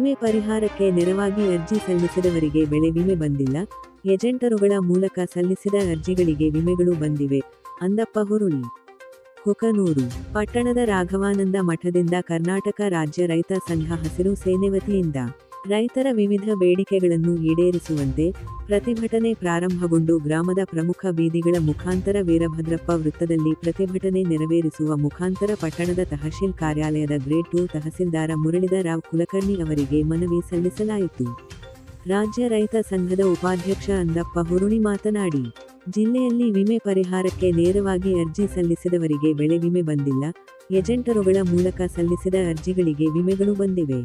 ಪರಿಹಾರಕ್ಕೆ ನೆರವಾಗಿ ಅರ್ಜಿ ಸಲ್ಲಿಸಿದವರಿಗೆ ಬೆಳೆ ವಿಮೆ ಬಂದಿಲ್ಲ. ಏಜೆಂಟರುಗಳ ಮೂಲಕ ಸಲ್ಲಿಸಿದ ಅರ್ಜಿಗಳಿಗೆ ವಿಮೆಗಳು ಬಂದಿವೆ. ಅಂದಪ್ಪ ಹುರುಳಿ. ಕುಕನೂರು. ಪಟ್ಟಣದ ರಾಘವಾನಂದ ಮಠದಿಂದ ಕರ್ನಾಟಕ ರಾಜ್ಯ ರೈತ ಸಂಘ ಹಸಿರು ಸೇನೆ ವತಿಯಿಂದ ರೈತರ ವಿವಿಧ ಬೇಡಿಕೆಗಳನ್ನು ಈಡೇರಿಸುವಂತೆ ಪ್ರತಿಭಟನೆ ಪ್ರಾರಂಭಗೊಂಡು ಗ್ರಾಮದ ಪ್ರಮುಖ ಬೀದಿಗಳ ಮುಖಾಂತರ ವೀರಭದ್ರಪ್ಪ ವೃತ್ತದಲ್ಲಿ ಪ್ರತಿಭಟನೆ ನೆರವೇರಿಸುವ ಮುಖಾಂತರ ಪಟ್ಟಣದ ತಹಶೀಲ್ ಕಾರ್ಯಾಲಯದ ಗ್ರೇಡ್ ಟೂ ತಹಸೀಲ್ದಾರ ಮುರಳೀಧರರಾವ್ ಕುಲಕರ್ಣಿ ಅವರಿಗೆ ಮನವಿ ಸಲ್ಲಿಸಲಾಯಿತು. ರಾಜ್ಯ ರೈತ ಸಂಘದ ಉಪಾಧ್ಯಕ್ಷ ಅಂದಪ್ಪ ಹುರುಣಿ ಮಾತನಾಡಿ, ಜಿಲ್ಲೆಯಲ್ಲಿ ವಿಮೆ ಪರಿಹಾರಕ್ಕೆ ನೇರವಾಗಿ ಅರ್ಜಿ ಸಲ್ಲಿಸಿದವರಿಗೆ ಬೆಳೆ ವಿಮೆ ಬಂದಿಲ್ಲ, ಏಜೆಂಟರುಗಳ ಮೂಲಕ ಸಲ್ಲಿಸಿದ ಅರ್ಜಿಗಳಿಗೆ ವಿಮೆಗಳು ಬಂದಿವೆ.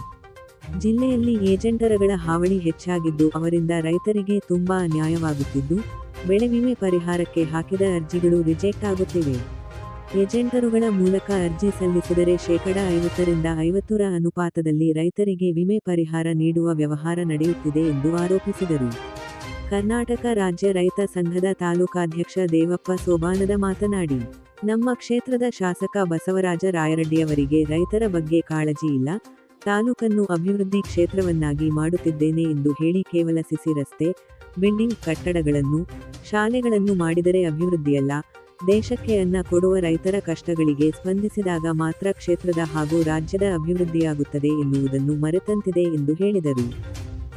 ಜಿಲ್ಲೆಯಲ್ಲಿ ಏಜೆಂಟರಗಳ ಹಾವಳಿ ಹೆಚ್ಚಾಗಿದ್ದು ಅವರಿಂದ ರೈತರಿಗೆ ತುಂಬಾ ಅನ್ಯಾಯವಾಗುತ್ತಿದ್ದು ಬೆಳೆ ವಿಮೆ ಪರಿಹಾರಕ್ಕೆ ಹಾಕಿದ ಅರ್ಜಿಗಳು ರಿಜೆಕ್ಟ್ ಆಗುತ್ತಿವೆ. ಏಜೆಂಟರುಗಳ ಮೂಲಕ ಅರ್ಜಿ ಸಲ್ಲಿಸಿದರೆ ಶೇಕಡ ಐವತ್ತರಿಂದ ಐವತ್ತರ ಅನುಪಾತದಲ್ಲಿ ರೈತರಿಗೆ ವಿಮೆ ಪರಿಹಾರ ನೀಡುವ ವ್ಯವಹಾರ ನಡೆಯುತ್ತಿದೆ ಎಂದು ಆರೋಪಿಸಿದರು. ಕರ್ನಾಟಕ ರಾಜ್ಯ ರೈತ ಸಂಘದ ತಾಲೂಕಾಧ್ಯಕ್ಷ ದೇವಪ್ಪ ಸೋಬಾನದ ಮಾತನಾಡಿ, ನಮ್ಮ ಕ್ಷೇತ್ರದ ಶಾಸಕ ಬಸವರಾಜ ರಾಯರೆಡ್ಡಿಯವರಿಗೆ ರೈತರ ಬಗ್ಗೆ ಕಾಳಜಿ ಇಲ್ಲ ತಾಲೂಕನ್ನು ಅಭಿವೃದ್ಧಿ ಕ್ಷೇತ್ರವನ್ನಾಗಿ ಮಾಡುತ್ತಿದ್ದೇನೆ ಎಂದು ಹೇಳಿ ಕೇವಲ ಸಿಸಿ ರಸ್ತೆ, ಬಿಲ್ಡಿಂಗ್ ಕಟ್ಟಡಗಳನ್ನು, ಶಾಲೆಗಳನ್ನು ಮಾಡಿದರೆ ಅಭಿವೃದ್ಧಿಯಲ್ಲ. ದೇಶಕ್ಕೆ ಅನ್ನ ಕೊಡುವ ರೈತರ ಕಷ್ಟಗಳಿಗೆ ಸ್ಪಂದಿಸಿದಾಗ ಮಾತ್ರ ಕ್ಷೇತ್ರದ ಹಾಗೂ ರಾಜ್ಯದ ಅಭಿವೃದ್ಧಿಯಾಗುತ್ತದೆ ಎನ್ನುವುದನ್ನು ಮರೆತಂತಿದೆ ಎಂದು ಹೇಳಿದರು.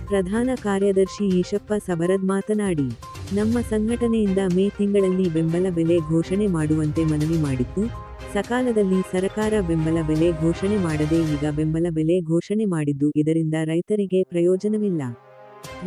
ಪ್ರಧಾನ ಕಾರ್ಯದರ್ಶಿ ಈಶಪ್ಪ ಸಬರದ್ ಮಾತನಾಡಿ ನಮ್ಮ ಸಂಘಟನೆಯಿಂದ ಮೇ ತಿಂಗಳಲ್ಲಿ ಬೆಂಬಲ ಬೆಲೆ ಘೋಷಣೆ ಮಾಡುವಂತೆ ಮನವಿ ಮಾಡಿತ್ತು. ಸಕಾಲದಲ್ಲಿ ಸರಕಾರ ಬೆಂಬಲ ಬೆಲೆ ಘೋಷಣೆ ಮಾಡದೆ ಈಗ ಬೆಂಬಲ ಬೆಲೆ ಘೋಷಣೆ ಮಾಡಿದ್ದು ಇದರಿಂದ ರೈತರಿಗೆ ಪ್ರಯೋಜನವಿಲ್ಲ.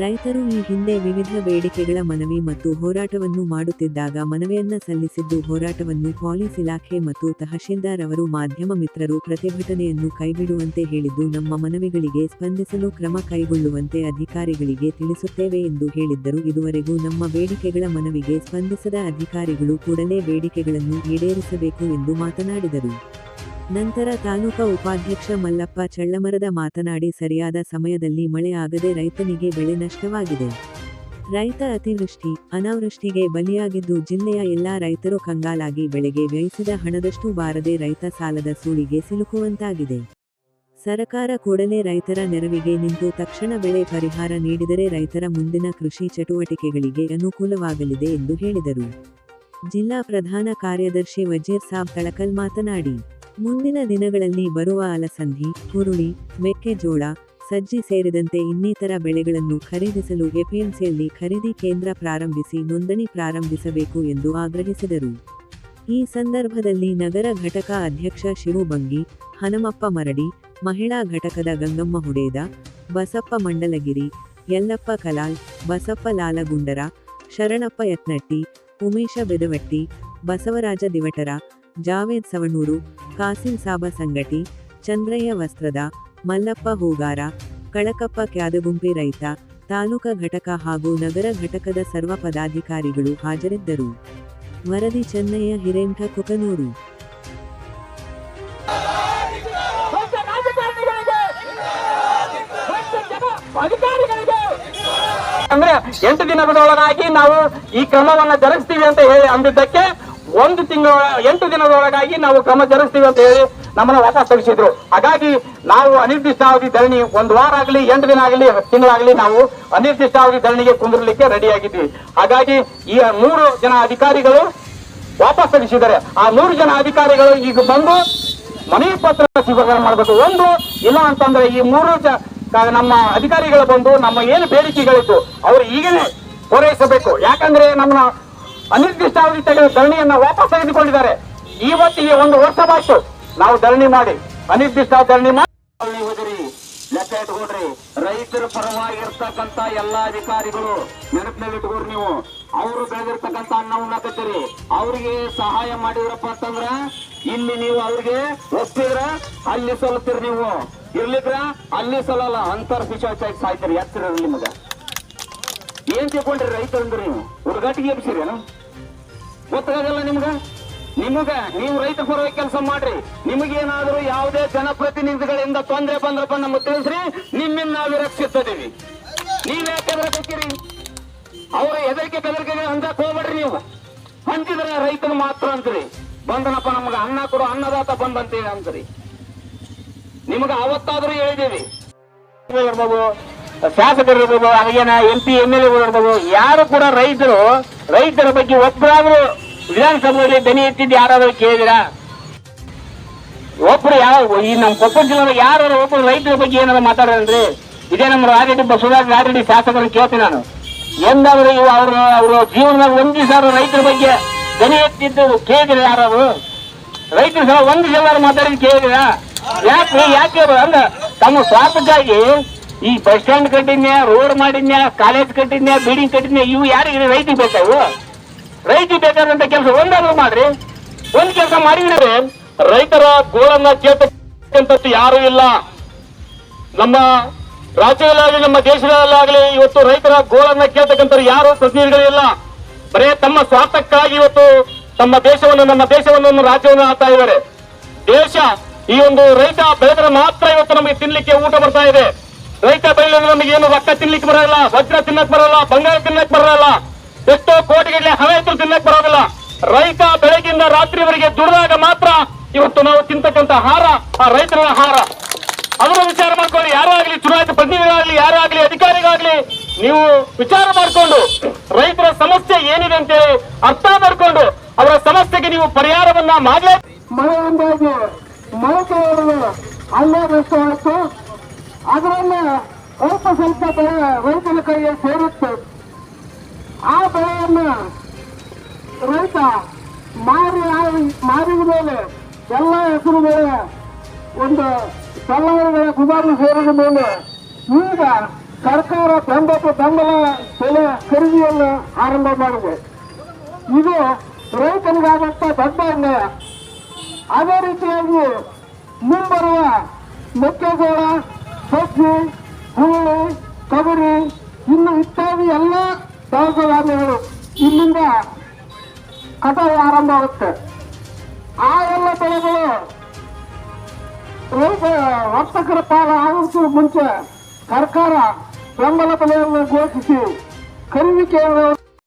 ರೈತರು ಈ ಹಿಂದೆ ವಿವಿಧ ಬೇಡಿಕೆಗಳ ಮನವಿ ಮತ್ತು ಹೋರಾಟವನ್ನು ಮಾಡುತ್ತಿದ್ದಾಗ ಮನವಿಯನ್ನ ಸಲ್ಲಿಸಿದ್ದು ಹೋರಾಟವನ್ನು ಪೊಲೀಸ್ ಇಲಾಖೆ ಮತ್ತು ತಹಶೀಲ್ದಾರ್ ಅವರು ಮಾಧ್ಯಮ ಮಿತ್ರರು ಪ್ರತಿಭಟನೆಯನ್ನು ಕೈಬಿಡುವಂತೆ ಹೇಳಿದ್ದು, ನಮ್ಮ ಮನವಿಗಳಿಗೆ ಸ್ಪಂದಿಸಲು ಕ್ರಮ ಕೈಗೊಳ್ಳುವಂತೆ ಅಧಿಕಾರಿಗಳಿಗೆ ತಿಳಿಸುತ್ತೇವೆ ಎಂದು ಹೇಳಿದ್ದರು. ಇದುವರೆಗೂ ನಮ್ಮ ಬೇಡಿಕೆಗಳ ಮನವಿಗೆ ಸ್ಪಂದಿಸದ ಅಧಿಕಾರಿಗಳು ಕೂಡಲೇ ಬೇಡಿಕೆಗಳನ್ನು ಈಡೇರಿಸಬೇಕು ಎಂದು ಮಾತನಾಡಿದರು. ನಂತರ ತಾಲೂಕಾ ಉಪಾಧ್ಯಕ್ಷ ಮಲ್ಲಪ್ಪ ಚಳ್ಳಮರದ ಮಾತನಾಡಿ, ಸರಿಯಾದ ಸಮಯದಲ್ಲಿ ಮಳೆ ಆಗದೆ ರೈತನಿಗೆ ಬೆಳೆ ನಷ್ಟವಾಗಿದೆ. ರೈತ ಅತಿವೃಷ್ಟಿ, ಅನಾವೃಷ್ಟಿಗೆ ಬಲಿಯಾಗಿದ್ದು ಜಿಲ್ಲೆಯ ಎಲ್ಲಾ ರೈತರು ಕಂಗಾಲಾಗಿ ಬೆಳೆಗೆ ವ್ಯಯಿಸಿದ ಹಣದಷ್ಟು ಬಾರದೆ ರೈತ ಸಾಲದ ಸೂಳಿಗೆ ಸಿಲುಕುವಂತಾಗಿದೆ. ಸರಕಾರ ಕೂಡಲೇ ರೈತರ ನೆರವಿಗೆ ನಿಂತು ತಕ್ಷಣ ಬೆಳೆ ಪರಿಹಾರ ನೀಡಿದರೆ ರೈತರ ಮುಂದಿನ ಕೃಷಿ ಚಟುವಟಿಕೆಗಳಿಗೆ ಅನುಕೂಲವಾಗಲಿದೆ ಎಂದು ಹೇಳಿದರು. ಜಿಲ್ಲಾ ಪ್ರಧಾನ ಕಾರ್ಯದರ್ಶಿ ವಜೀರ್ ಸಾಬ್ ತಳಕಲ್ ಮಾತನಾಡಿ ಮುಂದಿನ ದಿನಗಳಲ್ಲಿ ಬರುವ ಅಲಸಂದಿ ಹುರುಳಿ ಮೆಕ್ಕೆಜೋಳ ಸಜ್ಜಿ ಸೇರಿದಂತೆ ಇನ್ನಿತರ ಬೆಳೆಗಳನ್ನು ಖರೀದಿಸಲು ಎಪಿಎಂಸಿಯಲ್ಲಿ ಖರೀದಿ ಕೇಂದ್ರ ಪ್ರಾರಂಭಿಸಿ ನೋಂದಣಿ ಪ್ರಾರಂಭಿಸಬೇಕು ಎಂದು ಆಗ್ರಹಿಸಿದರು. ಈ ಸಂದರ್ಭದಲ್ಲಿ ನಗರ ಘಟಕ ಅಧ್ಯಕ್ಷ ಶಿವು ಬಂಗಿ ಹನುಮಪ್ಪ ಮರಡಿ, ಮಹಿಳಾ ಘಟಕದ ಗಂಗಮ್ಮ ಹುಡೇದ, ಬಸಪ್ಪ ಮಂಡಲಗಿರಿ, ಯಲ್ಲಪ್ಪ ಕಲಾಲ್, ಬಸಪ್ಪ ಲಾಲಗುಂಡರ, ಶರಣಪ್ಪ ಯತ್ನಟ್ಟಿ, ಉಮೇಶ ಬೆದವಟ್ಟಿ, ಬಸವರಾಜ ದಿವಟರ ಜಾವೇದ್ ಸವಣೂರು, ಕಾಸಿಂ ಸಾಬ ಸಂಗಟಿ, ಚಂದ್ರಯ್ಯ ವಸ್ತ್ರದ, ಮಲ್ಲಪ್ಪ ಹೂಗಾರ, ಕಳಕಪ್ಪ ಕ್ಯಾದಗುಂಪಿ ರೈತ, ತಾಲೂಕಾ ಘಟಕ ಹಾಗೂ ನಗರ ಘಟಕದ ಸರ್ವ ಪದಾಧಿಕಾರಿಗಳು ಹಾಜರಿದ್ದರು. ವರದಿ ಚೆನ್ನಯ್ಯ ಹಿರೇಂಠ ಕುಕನೂರು. ಅಂದ್ರೆ ಎಂಟು ದಿನಗಳೊಳಗಾಗಿ ನಾವು ಈ ಕ್ರಮವನ್ನು ಜರುಗಿಸ್ತೀವಿ ಅಂತ ಹೇಳಿ ಅಂದಿದ್ದಕ್ಕೆ ಒಂದು ತಿಂಗಳ, ಎಂಟು ದಿನದೊಳಗಾಗಿ ನಾವು ಕ್ರಮ ಜರುಗಿಸ್ತೀವಿ ಅಂತ ಹೇಳಿ ನಮ್ಮನ್ನ ವಾಪಸ್ ತೆಗೆಸಿದ್ರು ಹಾಗಾಗಿ ನಾವು ಅನಿರ್ದಿಷ್ಟಾವಧಿ ಧರಣಿ ಒಂದು ವಾರ ಆಗಲಿ, ಎಂಟು ದಿನ ಆಗಲಿ ತಿಂಗಳಾಗಲಿ ನಾವು ಅನಿರ್ದಿಷ್ಟಾವಧಿ ಧರಣಿಗೆ ಕುಂದಿರಲಿಕ್ಕೆ ರೆಡಿ ಆಗಿದ್ವಿ. ಹಾಗಾಗಿ ಈ ಮೂರು ಜನ ಅಧಿಕಾರಿಗಳು ವಾಪಸ್ ತೆಗೆಸಿದ್ದಾರೆ ಆ ಮೂರು ಜನ ಅಧಿಕಾರಿಗಳು ಈಗ ಬಂದು ಮನೆ ಪತ್ರ ಸ್ವೀಕಾರ ಮಾಡಬೇಕು. ಒಂದು ಇಲ್ಲ ಅಂತಂದ್ರೆ ಈ ಮೂರು ನಮ್ಮ ಅಧಿಕಾರಿಗಳು ಬಂದು ನಮ್ಮ ಏನು ಬೇಡಿಕೆಗಳಿತ್ತು, ಅವರು ಈಗಲೇ ಪೂರೈಸಬೇಕು. ಯಾಕಂದ್ರೆ ನಮ್ಮ ಅನಿರ್ದಿಷ್ಟಾವಧಿ ತೆಗೆದು ಧರಣಿಯನ್ನ ವಾಪಸ್ ತೆಗೆದುಕೊಂಡಿದ್ದಾರೆ. ಇವತ್ತಿಗೆ ಒಂದು ವರ್ಷವಾಯ್ತು ನಾವು ಧರಣಿ ಮಾಡಿ. ಅನಿರ್ದಿಷ್ಟ ಧರಣಿ ಮಾಡಿ. ಲೆಕ್ಕ ಇಟ್ಕೊಡ್ರಿ ರೈತರ ಪರವಾಗಿ ಇರ್ತಕ್ಕಂತ ಎಲ್ಲಾ ಅಧಿಕಾರಿಗಳು ನೆನಪಿನಲ್ಲಿ ಇಟ್ಕೊಡ್ರಿ ನೀವು. ಅವರು ಬೆಳೆದಿರ್ತಕ್ಕಂತ ಅನ್ನವನ್ನ ಕತ್ತೀರಿ ಅವ್ರಿಗೆ ಸಹಾಯ ಮಾಡಿದ್ರಪ್ಪ ಅಂತಂದ್ರ ಇಲ್ಲಿ ನೀವು ಅವ್ರಿಗೆ ಒಪ್ಪಿದ್ರ ಅಲ್ಲಿ ಸೋಲ್ತೀರಿ ನೀವು. ಇರ್ಲಿಕ್ರ ಅಲ್ಲಿ ಸೋಲಲ್ಲ. ಅಂತರ್ ಪಿಶಾಚಾಗಿ ಸಾಯ್ತೀರಿ. ಎತ್ತಿರ ನಿಮಗ ಏನ್ ತಿಳ್ಕೊಂಡ್ರಿ ರೈತರಂದ್ರೆ ನೀವು? ಹುಡುಗಾಟಿಗೆ ಎಬ್ಸಿರೇನು ಗೊತ್ತಾಗಲ್ಲ ನಿಮ್ಗ? ನಿಮಗ ನೀವು ರೈತ ಪರವಾಗಿ ಕೆಲಸ ಮಾಡ್ರಿ. ನಿಮಗೇನಾದ್ರೂ ಯಾವುದೇ ಜನಪ್ರತಿನಿಧಿಗಳಿಂದ ತೊಂದರೆ ಬಂದ್ರಪ್ಪ ನಮ್ಗೆ ತಿಳಿಸ್ರಿ, ನಿಮ್ಮಿಂದ ನಾವು ರಕ್ಷಿಸ್ತದೀವಿ ನೀವ್ ಯಾಕೆ ಬೇಕಿರಿ ಅವರ ಹೆದರಿಕೆ ಬೆದರಿಕೆ ಹಂಗಕ್ ಹೋಗ್ಬೇಡ್ರಿ ನೀವು. ಹಂಚಿದ್ರೆ ರೈತನು ಮಾತ್ರ ಅಂತ್ರಿ. ಬಂದನಪ್ಪ ನಮ್ಗೆ ಅನ್ನ ಕೊಡು, ಅನ್ನದಾತ ಬಂದಂತೀವಿ ಅಂತ್ರಿ. ನಿಮಗ ಅವತ್ತಾದ್ರೂ ಹೇಳಿದೀವಿ. ಶಾಸಕರು ಇರ್ಬೋದು ಹಾಗೇನ ಎಂ ಪಿ ಎಂ ಎಲ್ ಇರ್ಬೋದು, ಯಾರು ಕೂಡ ರೈತರು, ರೈತರ ಬಗ್ಗೆ ಒಬ್ಬರಾದ್ರೂ ವಿಧಾನಸಭೆಯಲ್ಲಿ ದನಿ ಎತ್ತಿದ್ದು ಯಾರಾದ್ರೂ ಕೇಳಿದಿರಾ ಒಬ್ರು ಯಾವ ಈ ನಮ್ಮ ಕೊಪ್ಪಳ ಜಿಲ್ಲೆ ಯಾರು ಒಬ್ರು ರೈತರ ಬಗ್ಗೆ ಏನಾದ್ರು ಮಾತಾಡೋದ್ರಿ ಇದೇ ನಮ್ಮ ರಾಜರೆಡ್ಡಿ ಬಸವರಾಜ ರಾಜರೆಡ್ಡಿ ಶಾಸಕರು ಕೇಳ್ತೀನಿ ನಾನು. ಎಂದಾದ್ರು ಇವು ಅವರು ಅವರು ಜೀವನದಾಗ ಒಂದು ಸಾವಿರ ರೈತರ ಬಗ್ಗೆ ದನಿ ಎತ್ತಿದ್ದು ಕೇಳಿದಿರ ಯಾರು ರೈತರ ಸಲ ಒಂದು ಸಲ ಮಾತಾಡಿದ್ ಕೇಳಿದಿರ ಯಾಕೆ ಯಾಕೆ ಅಂದ್ರೆ ತಮ್ಮ ಸ್ವಾರ್ಥಕ್ಕಾಗಿ ಈ ಬಸ್ ಸ್ಟ್ಯಾಂಡ್ ಕಟ್ಟಿದ್ಯಾ ರೋಡ್ ಮಾಡಿದ್ಯಾ ಕಾಲೇಜ್ ಕಟ್ಟಿದ್ನ್ಯಾ ಬಿಲ್ಡಿಂಗ್ ಕಟ್ಟಿದ್ನ್ಯಾ, ಇವು ಯಾರಿಗೆ ರೈತರಿಗೆ ಬೇಕಾವು ರೈತಿಗೆ ಬೇಕಾದಂತ ಕೆಲಸ ಒಂದಾದ್ರೂ ಮಾಡ್ರಿ. ಒಂದ್ ಕೆಲಸ ಮಾಡಿದ್ರೆ ರೈತರ ಗೋಳನ್ನ ಕೇಳ್ತಕ್ಕಂಥದ್ದು ಯಾರು ಇಲ್ಲ. ನಮ್ಮ ರಾಜ್ಯದಲ್ಲಾಗಲಿ, ನಮ್ಮ ದೇಶದಲ್ಲಾಗಲಿ ಇವತ್ತು ರೈತರ ಗೋಳನ್ನ ಕೇಳ್ತಕ್ಕಂಥ ಯಾರು ಪ್ರತಿನಿಧಿಗಳಿಲ್ಲ ಬರೇ ತಮ್ಮ ಸ್ವಾರ್ಥಕ್ಕಾಗಿ ಇವತ್ತು ತಮ್ಮ ದೇಶವನ್ನು, ನಮ್ಮ ದೇಶವನ್ನು, ನಮ್ಮ ರಾಜ್ಯವನ್ನು ಆಡ್ತಾ ಇದ್ದಾರೆ. ದೇಶ, ಈ ಒಂದು ರೈತ ಬೆಳೆದ್ರೆ ಮಾತ್ರ ಇವತ್ತು ನಮಗೆ ತಿನ್ಲಿಕ್ಕೆ ಊಟ ಬರ್ತಾ ಇದೆ. ರೈತ ಬೆಳೆದ್ರೆ ನಮಗೆ ಏನು ರೊಕ್ಕ ತಿನ್ಲಿಕ್ಕೆ ಬರಲ್ಲ, ವಜ್ರ ತಿನ್ನಕ್ ಬರಲ್ಲ, ಬಂಗಾರ ತಿನ್ನಕ್ ಬರಲ್ಲ. ಎಷ್ಟೋ ಕೋಟಿಗಟ್ಟಲೆ ಹಣ ಇತ್ತು ತಿನ್ನಕ್ ಬರೋದಿಲ್ಲ. ರೈತ ಬೆಳಗಿಂದ ರಾತ್ರಿವರೆಗೆ ದುಡಿದಾಗ ಮಾತ್ರ ಇವತ್ತು ನಾವು ತಿಂತಕ್ಕಂತ ಹಾರ, ಆ ರೈತರ ಹಾರ. ಅವರ ವಿಚಾರ ಮಾಡ್ಕೊಳ್ಳಿ ಆಗ್ಲಿ, ಚುನಾಯಿತ ಪ್ರತಿನಿಧಿಗಳಾಗ್ಲಿ ಯಾರಾಗ್ಲಿ ಅಧಿಕಾರಿಗಳಾಗ್ಲಿ, ನೀವು ವಿಚಾರ ಮಾಡ್ಕೊಂಡು ರೈತರ ಸಮಸ್ಯೆ ಏನಿದೆ ಅಂತ ಅರ್ಥ ಮಾಡ್ಕೊಂಡು ಅವರ ಸಮಸ್ಯೆಗೆ ನೀವು ಪರಿಹಾರವನ್ನ ಮಾಡಲೇ ಮಳೆಯಿಂದಾಗಿ ಮೊಳಕೆ ಅಲ್ಲೇ ಆಯ್ತು. ಅದರನ್ನ ಸ್ವಲ್ಪ ರೈತನ ಕೈಗೆ ಸೇರಿತ್ತು. ಆ ಬೆಳೆಯನ್ನು ರೈತ ಮಾರಿ ಮಾರಿದ ಮೇಲೆ ಎಲ್ಲ ಹೆಸರು ಮೇಲೆ ಒಂದು ಸಲ್ಲವರಿಗಳ ಗುದಾಮು ಸೇರಿದ ಮೇಲೆ ಈಗ ಸರ್ಕಾರ ಬೆಂಬಲ ಬೆಂಬಲ ಬೆಲೆ ಖರೀದಿಯನ್ನು ಆರಂಭ ಮಾಡಿದೆ. ಇದು ರೈತನಿಗಾದಂಥ ದೊಡ್ಡ ಅನ್ಯಾಯ. ಅದೇ ರೀತಿಯಾಗಿ ಮುಂಬರುವ ಮೆಕ್ಕೆಜೋಳ, ಸಜ್ಜಿ, ಹುರುಳಿ, ತೊಗರಿ, ಇನ್ನು ಇತ್ಯಾದಿ ಎಲ್ಲ ಧಾನ್ಯಗಳು ಇಲ್ಲಿಂದ ಕಟಾವು ಆರಂಭ ಆಗುತ್ತೆ. ಆ ಎಲ್ಲ ಬೆಳೆಗಳು ರೈತ ವರ್ತಕರ ಪಾಲ ಆಗೋದಕ್ಕೂ ಮುಂಚೆ ಸರ್ಕಾರ ಬೆಂಬಲ ಬೆಲೆಯನ್ನು ಘೋಷಿಸಿ ಖರೀದಿ ಕೇಂದ್ರ